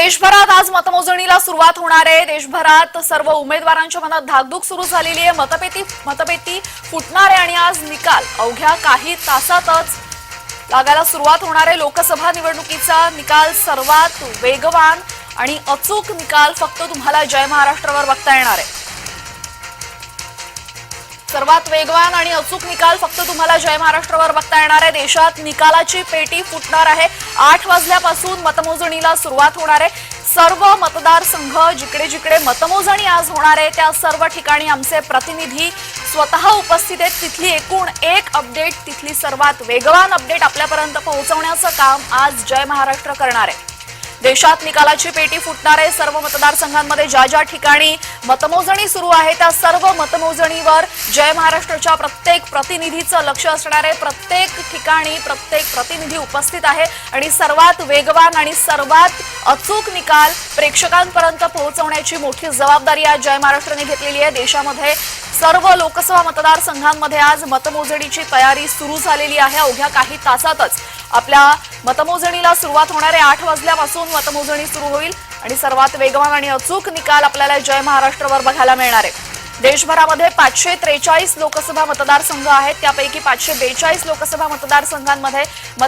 देशभरात आज मतमोजणीला सुरुवात होणार आहे. देशभरात सर्व उमेदवारांच्या मनात धाकधूक सुरू झालेली आहे. मतपेती मतपेती फुटणार आहे आणि आज निकाल. अवघ्या काही तासातच लागायला सुरुवात होणार आहे. लोकसभा निवडणुकीचा निकाल सर्वात वेगवान आणि अचूक निकाल फक्त तुम्हाला जय महाराष्ट्रावर बघता येणार आहे. सर्वात वेगवान आणि अचूक निकाल फक्त तुम्हाला जय महाराष्ट्रावर बघता येणार आहे. देशात निकालाची पेटी फुटणार आहे. आठ वाजल्यापासून मतमोजणीला सुरुवात होणार आहे. सर्व मतदारसंघ जिकडे जिकडे मतमोजणी आज होणार आहे त्या सर्व ठिकाणी आमचे प्रतिनिधी स्वतः उपस्थित आहेत. तिथली एकूण एक अपडेट तिथली सर्वात वेगवान अपडेट आपल्यापर्यंत पोहोचवण्याचं काम आज जय महाराष्ट्र करणार आहे. देशात निकालाची पेटी फुटणारे सर्व मतदारसंघांमध्ये ज्या ज्या ठिकाणी मतमोजणी सुरू आहे त्या सर्व मतमोजणीवर जय महाराष्ट्राच्या प्रत्येक प्रतिनिधीचं लक्ष असणारे प्रत्येक ठिकाणी प्रत्येक प्रतिनिधी उपस्थित आहे आणि सर्वात वेगवान आणि सर्वात अचूक निकाल प्रेक्षकांपर्यंत पोहोचवण्याची मोठी जबाबदारी आज जय महाराष्ट्राने घेतलेली आहे. देशामध्ये सर्व लोकसभा मतदारसंघांमध्ये आज मतमोजणीची तयारी सुरू झालेली आहे. अवघ्या काही तासातच आपल्या मतमोजणीला सुरुवात होणारे आठ वाजल्यापासून मतमोजणी सुरू होईल आणि सर्वात वेगवान आणि अचूक निकाल आपल्याला जय महाराष्ट्रवर बघायला मिळणार आहे. देशभरामध्ये पाचशे त्रेचाळीस लोकसभा मतदारसंघ आहेत. त्यापैकी पाचशे बेचाळीस लोकसभा मतदारसंघांमध्ये